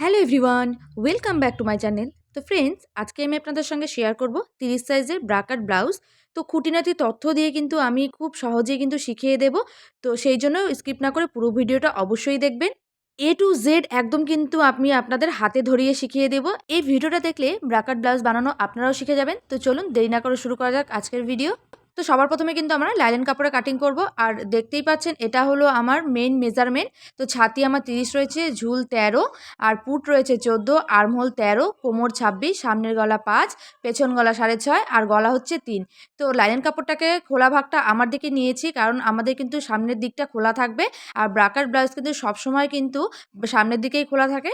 Hello everyone, welcome back to my channel. তো friends, আজকে আমি আপনাদের সঙ্গে শেয়ার করব তিরিশ সাইজের ব্রাকাট ব্লাউজ। তো খুঁটিনাটি তথ্য দিয়ে কিন্তু আমি খুব সহজেই কিন্তু শিখিয়ে দেব। তো সেই জন্য স্কিপ না করে পুরো ভিডিওটা অবশ্যই দেখবেন। এ টু জেড একদম কিন্তু আমি আপনাদের হাতে ধরিয়ে শিখিয়ে দেব। এই ভিডিওটা দেখলে ব্রাকাট ব্লাউজ বানানো আপনারাও শিখে যাবেন। তো চলুন দেরি না করে শুরু করা যাক আজকের ভিডিও। তো সবার প্রথমে কিন্তু আমরা লাইলেন কাপড়ে কাটিং করব। আর দেখতেই পাচ্ছেন, এটা হলো আমার মেন মেজারমেন্ট তো ছাতি আমার তিরিশ রয়েছে, ঝুল তেরো, আর পুট রয়েছে চোদ্দ, আর্মহোল তেরো, কোমর ছাব্বিশ, সামনের গলা পাঁচ, পেছন গলা সাড়ে ছয়, আর গলা হচ্ছে তিন। তো লাইলেন কাপড়টাকে খোলা ভাগটা আমার দিকে নিয়েছি, কারণ আমাদের কিন্তু সামনের দিকটা খোলা থাকবে, আর ব্রাকার ব্লাউজ কিন্তু সবসময় কিন্তু সামনের দিকেই খোলা থাকে।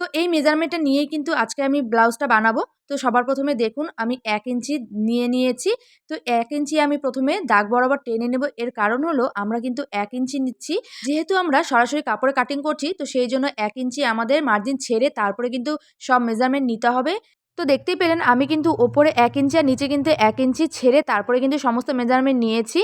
তো এই মেজারমেন্টটা নিয়েই কিন্তু আজকে আমি ব্লাউজটা বানাবো। তো সবার প্রথমে দেখুন, আমি এক ইঞ্চি নিয়ে নিয়েছি। তো এক ইঞ্চি আমি প্রথমে দাগ বরাবর টেনে নেব। এর কারণ হলো, আমরা কিন্তু এক ইঞ্চি নিচ্ছি। যেহেতু আমরা সরাসরি কাপড়ে কাটিং করছি, তো সেই জন্য এক ইঞ্চি আমাদের মার্জিন ছেড়ে তারপরে কিন্তু সব মেজারমেন্ট নিতে হবে। তো দেখতেই পেলেন, আমি কিন্তু ওপরে এক ইঞ্চি আর নিচে কিন্তু এক ইঞ্চি ছেড়ে তারপরে কিন্তু সমস্ত মেজারমেন্ট নিয়েছি।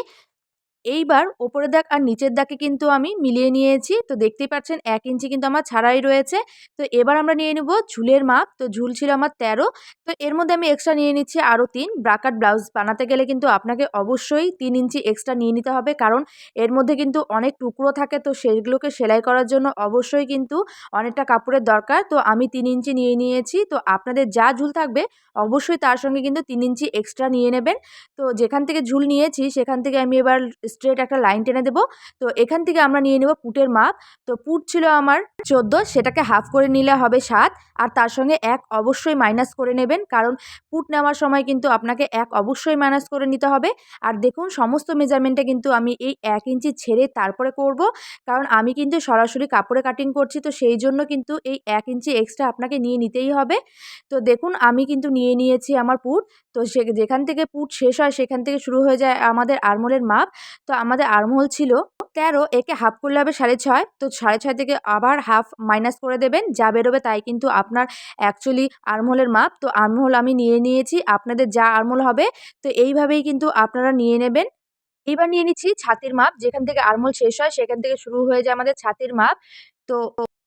এইবার ওপরের দাগ আর নিচের দাগে কিন্তু আমি মিলিয়ে নিয়েছি। তো দেখতেই পাচ্ছেন, এক ইঞ্চি কিন্তু আমার ছাড়াই রয়েছে। তো এবার আমরা নিয়ে নেব ঝুলের মাপ। তো ঝুল ছিল আমার তেরো। তো এর মধ্যে আমি এক্সট্রা নিয়ে নিচ্ছি আরও তিন। ব্রাকাট ব্লাউজ বানাতে গেলে কিন্তু আপনাকে অবশ্যই তিন ইঞ্চি এক্সট্রা নিয়ে নিতে হবে। কারণ এর মধ্যে কিন্তু অনেক টুকরো থাকে। তো সেগুলোকে সেলাই করার জন্য অবশ্যই কিন্তু অনেকটা কাপড়ের দরকার। তো আমি তিন ইঞ্চি নিয়ে নিয়েছি। তো আপনাদের যা ঝুল থাকবে, অবশ্যই তার সঙ্গে কিন্তু তিন ইঞ্চি এক্সট্রা নিয়ে নেবেন। তো যেখান থেকে ঝুল নিয়েছি, সেখান থেকে আমি এবার স্ট্রেট একটা লাইন টেনে দেবো। তো এখান থেকে আমরা নিয়ে নেব পুটের মাপ। তো পুট ছিল আমার চোদ্দ, সেটাকে হাফ করে নিলে হবে সাত। আর তার সঙ্গে এক অবশ্যই মাইনাস করে নেবেন, কারণ পুট নেওয়ার সময় কিন্তু আপনাকে এক অবশ্যই মাইনাস করে নিতে হবে। আর দেখুন, সমস্ত মেজারমেন্টে কিন্তু আমি এই এক ইঞ্চি ছেড়ে তারপরে করব, কারণ আমি কিন্তু সরাসরি কাপড়ে কাটিং করছি। তো সেই জন্য কিন্তু এই এক ইঞ্চি এক্সট্রা আপনাকে নিয়ে নিতেই হবে। তো দেখুন, আমি কিন্তু নিয়ে নিয়েছি আমার পুট। তো সে, যেখান থেকে পুট শেষ হয়, সেখান থেকে শুরু হয়ে যায় আমাদের আরমোলের মাপ। তো আমাদের আর্মহোল ছিল। তেরো একে হাফ করলে হবে সাড়ে ছয়। তো সাড়ে ছয় থেকে আবার হাফ মাইনাস করে দেবেন, যা বেরোবে তাই কিন্তু আপনার অ্যাকচুয়ালি আর্মহোলের মাপ। তো আর্মহোল আমি নিয়ে নিয়েছি, আপনাদের যা আর্মহোল হবে, তো এইভাবেই কিন্তু আপনারা নিয়ে নেবেন। এইবার নিয়ে নিচ্ছি ছাতির মাপ, যেখান থেকে আর্মহোল শেষ হয় সেখান থেকে শুরু হয়ে যায় আমাদের ছাতির মাপ। তো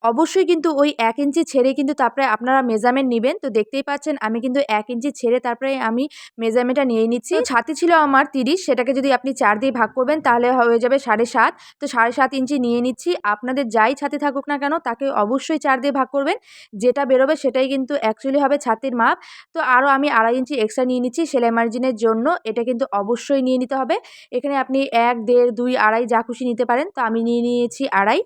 অবশ্যই কিন্তু ওই এক ইঞ্চি ছেড়ে কিন্তু তারপরে আপনারা মেজারমেন্ট নেবেন। তো দেখতেই পাচ্ছেন আমি কিন্তু এক ইঞ্চি ছেড়ে তারপরে আমি মেজারমেন্টটা নিয়ে নিচ্ছি। ছাতি ছিল আমার তিরিশ সেটাকে যদি আপনি চার দিয়ে ভাগ করবেন তাহলে হয়ে যাবে সাড়ে সাত। তো সাড়ে সাত ইঞ্চি নিয়ে নিচ্ছি। আপনাদের যাই ছাতি থাকুক না কেন তাকে অবশ্যই চার দিয়ে ভাগ করবেন। যেটা বেরোবে সেটাই কিন্তু অ্যাকচুয়ালি হবে ছাতির মাপ। তো আরও আমি আড়াই ইঞ্চি এক্সট্রা নিয়ে নিচ্ছি সেলাই মার্জিনের জন্য। এটা কিন্তু অবশ্যই নিয়ে নিতে হবে। এখানে আপনি এক দেড় দুই আড়াই যা খুশি নিতে পারেন। তো আমি নিয়ে নিয়েছি আড়াই।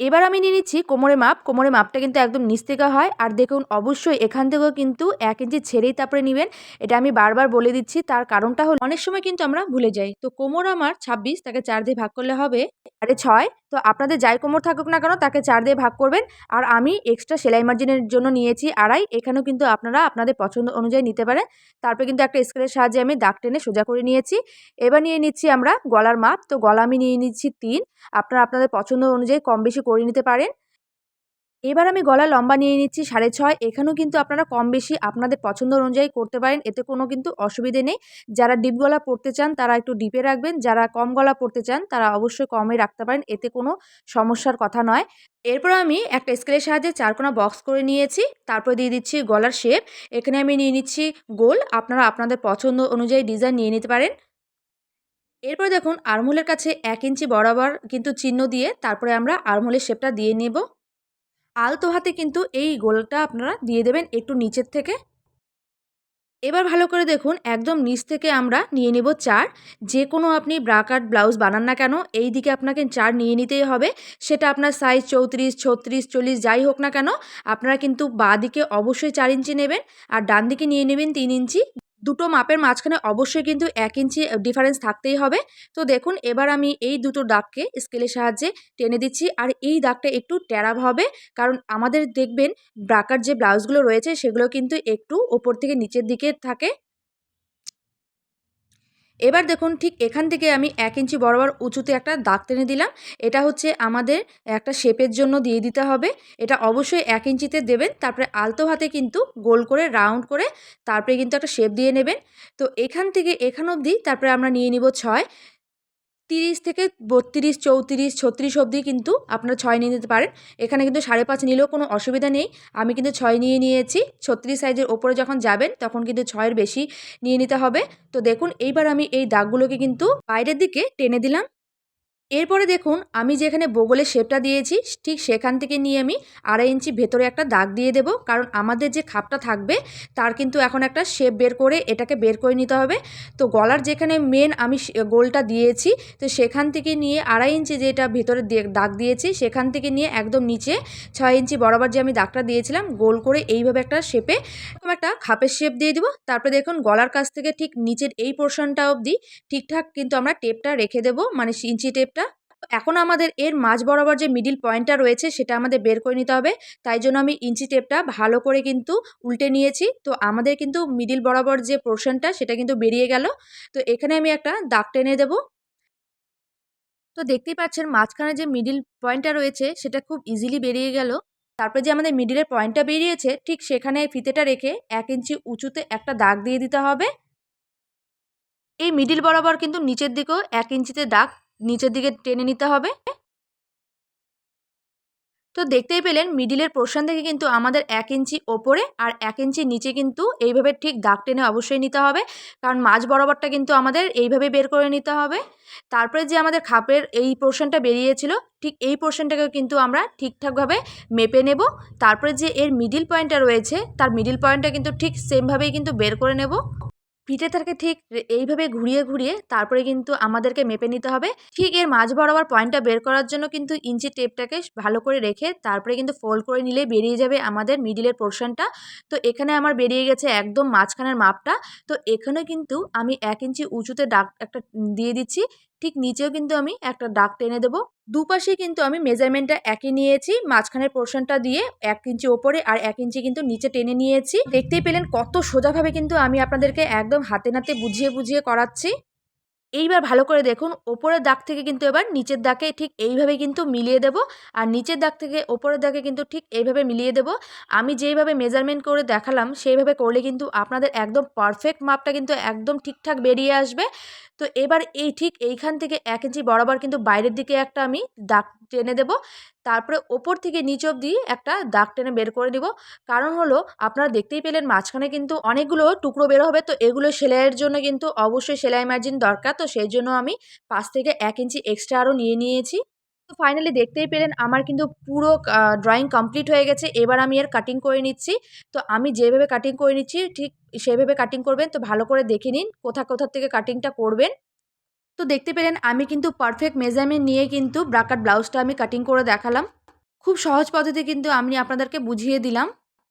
এবার আমি নিয়ে নিচ্ছি কোমরে মাপ। কোমরে মাপটা কিন্তু একদম নিচ থেকে হয়। আর দেখুন, অবশ্যই এখান থেকেও কিন্তু এক ইঞ্চি ছেড়েই তারপরে নেবেন। এটা আমি বারবার বলে দিচ্ছি। তার কারণটা হলো, অনেক সময় কিন্তু আমরা ভুলে যাই। তো কোমর আমার ছাব্বিশ, তাকে চার দিয়ে ভাগ করলে হবে আরে ছয়। তো আপনাদের যাই কোমর থাকুক না কেন, তাকে চার দিয়ে ভাগ করবেন। আর আমি এক্সট্রা সেলাই মার্জিনের জন্য নিয়েছি আড়াই। এখানেও কিন্তু আপনারা আপনাদের পছন্দ অনুযায়ী নিতে পারেন। তারপরে কিন্তু একটা স্কেলের সাহায্যে আমি দাগ টেনে সোজা করে নিয়েছি। এবার নিয়ে নিচ্ছি আমরা গলার মাপ। তো গলা আমি নিয়ে নিচ্ছি তিন। আপনারা আপনাদের পছন্দ অনুযায়ী কম বেশি করে নিতে পারেন। এবার আমি গলা লম্বা নিয়ে নিচ্ছি সাড়ে ছয়। এখানেও কিন্তু আপনারা কম বেশি আপনাদের পছন্দ অনুযায়ী করতে পারেন, এতে কোনো কিন্তু অসুবিধে নেই। যারা ডিপ গলা পড়তে চান, তারা একটু ডিপে রাখবেন। যারা কম গলা পড়তে চান, তারা অবশ্যই কমে রাখতে পারেন, এতে কোনো সমস্যার কথা নয়। এরপর আমি একটা স্কেলের সাহায্যে চারকোনা বক্স করে নিয়েছি। তারপর দিয়ে দিচ্ছি গলার শেপ। এখানে আমি নিয়ে নিচ্ছি গোল। আপনারা আপনাদের পছন্দ অনুযায়ী ডিজাইন নিয়ে নিতে পারেন। এরপর দেখুন আরমোলের কাছে এক ইঞ্চি বরাবর কিন্তু চিহ্ন দিয়ে তারপরে আমরা আরমোলের শেপটা দিয়ে নেব। আলতো হাতে কিন্তু এই গোলটা আপনারা দিয়ে দেবেন একটু নিচের থেকে। এবার ভালো করে দেখুন, একদম নিচ থেকে আমরা নিয়ে নেব চার। যে কোনো আপনি ব্রাকাট ব্লাউজ বানান না কেন, এই দিকে আপনাকে চার নিয়ে নিতেই হবে। সেটা আপনার সাইজ চৌত্রিশ, ছত্রিশ, চল্লিশ, যাই হোক না কেন, আপনারা কিন্তু বাঁ দিকে অবশ্যই চার ইঞ্চি নেবেন, আর ডান দিকে নিয়ে নেবেন তিন ইঞ্চি। দুটো মাপের মাঝখানে অবশ্যই কিন্তু এক ইঞ্চি ডিফারেন্স থাকতেই হবে। তো দেখুন, এবার আমি এই দুটো দাগকে স্কেলের সাহায্যে টেনে দিচ্ছি আর এই দাগটা একটু ট্যারাব হবে। কারণ আমাদের দেখবেন, ব্রাকার যে ব্লাউজগুলো রয়েছে সেগুলো কিন্তু একটু ওপর থেকে নিচের দিকে থাকে। এবার দেখুন ঠিক এখান থেকে আমি এক ইঞ্চি বরাবর উঁচুতে একটা দাগ টেনে দিলাম। এটা হচ্ছে আমাদের একটা শেপের জন্য দিয়ে দিতে হবে। এটা অবশ্যই এক ইঞ্চিতে দেবেন, তারপরে আলতো হাতে কিন্তু গোল করে, রাউন্ড করে তারপরে কিন্তু একটা শেপ দিয়ে নেবেন। তো এখান থেকে এখান অবধি তারপরে আমরা নিয়ে নিব ছয়। তিরিশ থেকে বত্রিশ, চৌত্রিশ, ছত্রিশ অবধি কিন্তু আপনারা ছয় নিয়ে নিতে পারেন। এখানে কিন্তু সাড়ে পাঁচ নিলেও কোনো অসুবিধা নেই। আমি কিন্তু ছয় নিয়ে নিয়েছি। ছত্রিশ সাইজের ওপরে যখন যাবেন, তখন কিন্তু ছয়ের বেশি নিয়ে নিতে হবে। তো দেখুন, এইবার আমি এই দাগগুলোকে কিন্তু বাইরের দিকে টেনে দিলাম। এরপরে দেখুন, আমি যেখানে বগলের শেপটা দিয়েছি, ঠিক সেখান থেকে নিয়ে আমি আড়াই ইঞ্চি ভেতরে একটা দাগ দিয়ে দেব। কারণ আমাদের যে খাপটা থাকবে, তার কিন্তু এখন একটা শেপ বের করে এটাকে বের করে নিতে হবে। তো গলার যেখানে মেন আমি গোলটা দিয়েছি, তো সেখান থেকে নিয়ে আড়াই ইঞ্চি যেটা ভেতরে দাগ দিয়েছি, সেখান থেকে নিয়ে একদম নিচে ছয় ইঞ্চি বরাবর যে আমি দাগটা দিয়েছিলাম, গোল করে এইভাবে একটা শেপে একটা খাপের শেপ দিয়ে দেবো। তারপরে দেখুন, গলার কাছ থেকে ঠিক নিচের এই পোর্শনটা অবধি ঠিকঠাক কিন্তু আমরা টেপটা রেখে দেবো। মানে ইঞ্চি টেপটা এখন আমাদের এর মাঝ বরাবর যে মিডিল পয়েন্টটা রয়েছে সেটা আমাদের বের করে নিতে হবে। তাই জন্য আমি ইঞ্চি টেপটা ভালো করে কিন্তু উল্টে নিয়েছি। তো আমাদের কিন্তু মিডিল বরাবর যে পোর্শনটা সেটা কিন্তু বেরিয়ে গেল। তো এখানে আমি একটা দাগ টেনে দেব। তো দেখতেই পাচ্ছেন মাঝখানে যে মিডিল পয়েন্টটা রয়েছে সেটা খুব ইজিলি বেরিয়ে গেল। তারপরে যে আমাদের মিডিলের পয়েন্টটা বেরিয়েছে ঠিক সেখানে ফিতেটা রেখে এক ইঞ্চি উঁচুতে একটা দাগ দিয়ে দিতে হবে। এই মিডিল বরাবর কিন্তু নিচের দিকেও এক ইঞ্চিতে দাগ নিচের দিকে টেনে নিতে হবে। তো দেখতেই পেলেন মিডিলের পোর্শন থেকে কিন্তু আমাদের এক ইঞ্চি ওপরে আর এক ইঞ্চি নিচে কিন্তু এইভাবে ঠিক দাগ টেনে অবশ্যই নিতে হবে। কারণ মাঝ বরাবরটা কিন্তু আমাদের এইভাবে বের করে নিতে হবে। তারপরে যে আমাদের খাপের এই পোর্শনটা বেরিয়েছিল, ঠিক এই পোর্শনটাকে কিন্তু আমরা ঠিকঠাকভাবে মেপে নেব। তারপরে যে এর মিডিল পয়েন্টটা রয়েছে, তার মিডিল পয়েন্টটা কিন্তু ঠিক সেমভাবেই কিন্তু বের করে নেব। পিঠে থাকে ঠিক এইভাবে ঘুরিয়ে ঘুরিয়ে তারপরে কিন্তু আমাদেরকে মেপে নিতে হবে। ঠিক এর মাঝ বরাবর পয়েন্টটা বের করার জন্য কিন্তু ইঞ্চি টেপটাকে ভালো করে রেখে তারপরে কিন্তু ফোল্ড করে নিলে বেরিয়ে যাবে আমাদের মিডিলের পোর্শনটা তো এখানে আমার বেরিয়ে গেছে একদম মাঝখানের মাপটা। তো এখানে কিন্তু আমি এক ইঞ্চি উঁচুতে ডাক একটা দিয়ে দিচ্ছি। ঠিক নিচেও কিন্তু আমি একটা ডাক টেনে দেবো। দুপাশে কিন্তু আমি মেজারমেন্টটা একই নিয়েছি, মাঝখানের পোর্শনটা দিয়ে এক ইঞ্চি ওপরে আর এক ইঞ্চি কিন্তু নিচে টেনে নিয়েছি। দেখতেই পেলেন কত সোজাভাবে কিন্তু আমি আপনাদেরকে একদম হাতে নাতে বুঝিয়ে বুঝিয়ে করাচ্ছি। এইবার ভালো করে দেখুন, ওপরের দাগ থেকে কিন্তু এবার নিচের দাগে ঠিক এইভাবে কিন্তু মিলিয়ে দেব আর নিচের দাগ থেকে ওপরের দাগে কিন্তু ঠিক এইভাবে মিলিয়ে দেব। আমি যেইভাবে মেজারমেন্ট করে দেখালাম, সেইভাবে করলে কিন্তু আপনাদের একদম পারফেক্ট মাপটা কিন্তু একদম ঠিকঠাক বেরিয়ে আসবে। তো এবার এই ঠিক এইখান থেকে এক ইঞ্চি বরাবর কিন্তু বাইরের দিকে একটা আমি দাগ টেনে দেব। তারপরে ওপর থেকে নিচ অবধি একটা দাগ টেনে বের করে দিব কারণ হলো, আপনারা দেখতেই পেলেন মাঝখানে কিন্তু অনেকগুলো টুকরো বের হবে, তো এগুলো সেলাইয়ের জন্য কিন্তু অবশ্যই সেলাই মার্জিন দরকার, তো সেই জন্য আমি পাশ থেকে এক ইঞ্চি এক্সট্রা আরও নিয়ে নিয়েছি। তো ফাইনালি দেখতেই পেলেন আমার কিন্তু পুরো ড্রয়িং কমপ্লিট হয়ে গেছে, এবার আমি এর কাটিং করে নিচ্ছি। তো আমি যেভাবে কাটিং করে নিচ্ছি, ঠিক সেভাবে কাটিং করবেন, তো ভালো করে দেখে নিন কোথা কোথা থেকে কাটিংটা করবেন। তো দেখতে পেলেন আমি কিন্তু পারফেক্ট মেজারমেন্ট নিয়ে কিন্তু ব্রাকার ব্লাউজটা আমি কাটিং করে দেখালাম। খুব সহজ পদ্ধতি কিন্তু আমি আপনাদেরকে বুঝিয়ে দিলাম।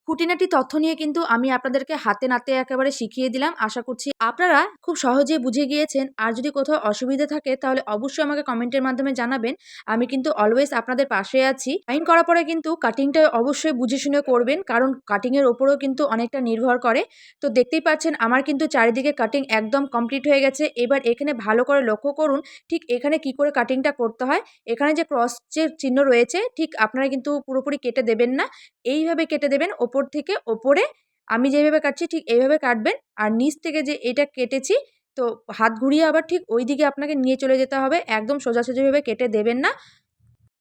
খুঁটিনাটি তথ্য নিয়ে কিন্তু আমি আপনাদেরকে হাতে নাতে একেবারে শিখিয়ে দিলাম। আশা করছি আপনারা খুব সহজে বুঝে গিয়েছেন। আর যদি কোথাও অসুবিধা থাকে, তাহলে অবশ্যই আমাকে কমেন্টের মাধ্যমে জানাবেন। আমি কিন্তু অলওয়েজ আপনাদের পাশে আছি। আইন করার পরে কিন্তু কাটিংটা অবশ্যই বুঝে শুনে করবেন। কারণ কাটিংয়ের ওপরেও কিন্তু অনেকটা নির্ভর করে। তো দেখতেই পাচ্ছেন, আমার কিন্তু চারিদিকে কাটিং একদম কমপ্লিট হয়ে গেছে। এবার এখানে ভালো করে লক্ষ্য করুন, ঠিক এখানে কি করে কাটিংটা করতে হয়? এখানে যে ক্রস যে চিহ্ন রয়েছে, ঠিক আপনারা কিন্তু পুরোপুরি কেটে দেবেন না। এইভাবে কেটে দেবেন, ওপর থেকে ওপরে। আমি যেভাবে কাটছি ঠিক এইভাবে কাটবেন। আর নিচ থেকে যে এটা কেটেছি, তো হাত ঘুরিয়ে আবার ঠিক ওই দিকে আপনাকে নিয়ে চলে যেতে হবে। একদম সোজাসুজিভাবে কেটে দেবেন না।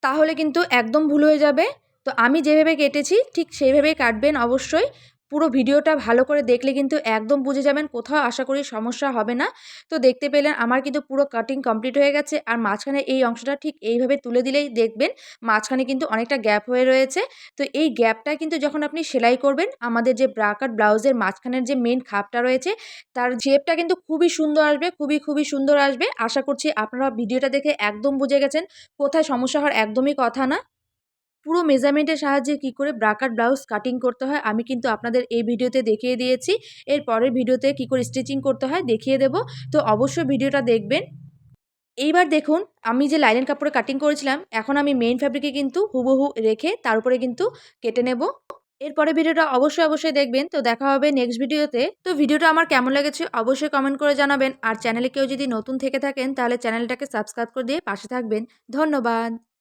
তাহলে কিন্তু একদম ভুল হয়ে যাবে। তো আমি যেভাবে কেটেছি, ঠিক সেইভাবেই কাটবেন অবশ্যই। পুরো ভিডিওটা ভালো করে দেখলে কিন্তু একদম বুঝে যাবেন কোথাও আশা করি সমস্যা হবে না। তো দেখতে পেলেন আমার কিন্তু পুরো কাটিং কমপ্লিট হয়ে গেছে আর মাঝখানে এই অংশটা ঠিক এইভাবে তুলে দিলেই দেখবেন মাঝখানে কিন্তু অনেকটা গ্যাপ হয়ে রয়েছে। তো এই গ্যাপটা কিন্তু যখন আপনি সেলাই করবেন আমাদের যে ব্রাকার ব্লাউজের মাঝখানের যে মেন খাপটা রয়েছে তার জেপটা কিন্তু খুবই সুন্দর আসবে, খুবই খুবই সুন্দর আসবে। আশা করছি আপনারা ভিডিওটা দেখে একদম বুঝে গেছেন। কোথায় সমস্যা হওয়ার একদমই কথা না। পুরো মেজারমেন্টের সাহায্যে কি করে ব্রাকার ব্লাউজ কাটিং করতে হয়, আমি কিন্তু আপনাদের এই ভিডিওতে দেখিয়ে দিয়েছি। এর পরের ভিডিওতে কি করে স্টিচিং করতে হয় দেখিয়ে দেব। তো অবশ্যই ভিডিওটা দেখবেন। এইবার দেখুন, আমি যে লাইনের কাপড়ে কাটিং করেছিলাম, এখন আমি মেইন ফ্যাব্রিকে কিন্তু হুবহু রেখে তার উপরে কিন্তু কেটে নেব। এরপরে ভিডিওটা অবশ্যই অবশ্যই দেখবেন। তো দেখা হবে নেক্সট ভিডিওতে। তো ভিডিওটা আমার কেমন লেগেছে অবশ্যই কমেন্ট করে জানাবেন। আর চ্যানেলে কেউ যদি নতুন থেকে থাকেন, তাহলে চ্যানেলটাকে সাবস্ক্রাইব করে দিয়ে পাশে থাকবেন। ধন্যবাদ।